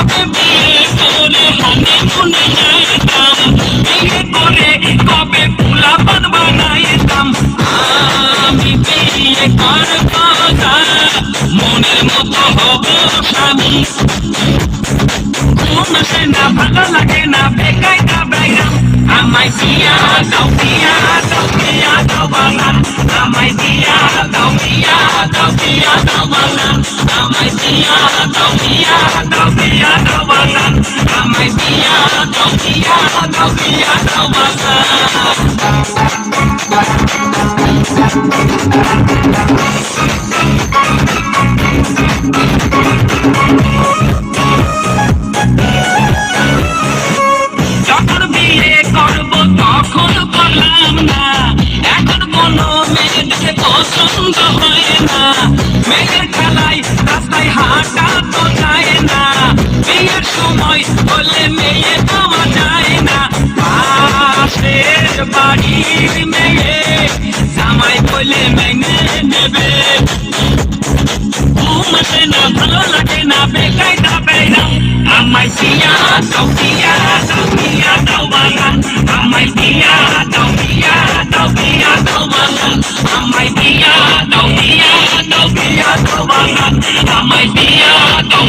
কবে বিয়ে করে মুনে যাইতাম বিয়ে করে কবে ফুলাবান বানাইতাম আমি বিয়ে করব মনের মতো হব স্বামী ঘুম আসে না ভালো লাগে না বেকায় না বেগাম আমায় দিয়া দাও দিয়া বালা আমায় দিয়া দাও দিয়া দাও দিয়া দাও বালা আমায় দিয়া দাও দিয়া দাও দিয়া দাও বালা আমায় দিয়া দাও দিয়া দাও দিয়া দাও মেয়ের খেলায় রাস্তায় হাঁটা তো যায় না। বিয়ের সময় বলে মেয়ে পাওয়া যায় না। পাশের বাড়ির মেয়ে, জামাই বলে মেনে নেবে। ঘুম আসে না ভালো লাগে না, বেকায় না বেরাম আমায় দিয়া দাও দিয়া দাও দিয়া দাও বালা। আমায় দিয়া দাও দিয়া দাও দিয়া দাও বালা। আমায় দিয়া দাও, দিয়া দাও দিয়া দাও বালা আমায় দিয়া দাও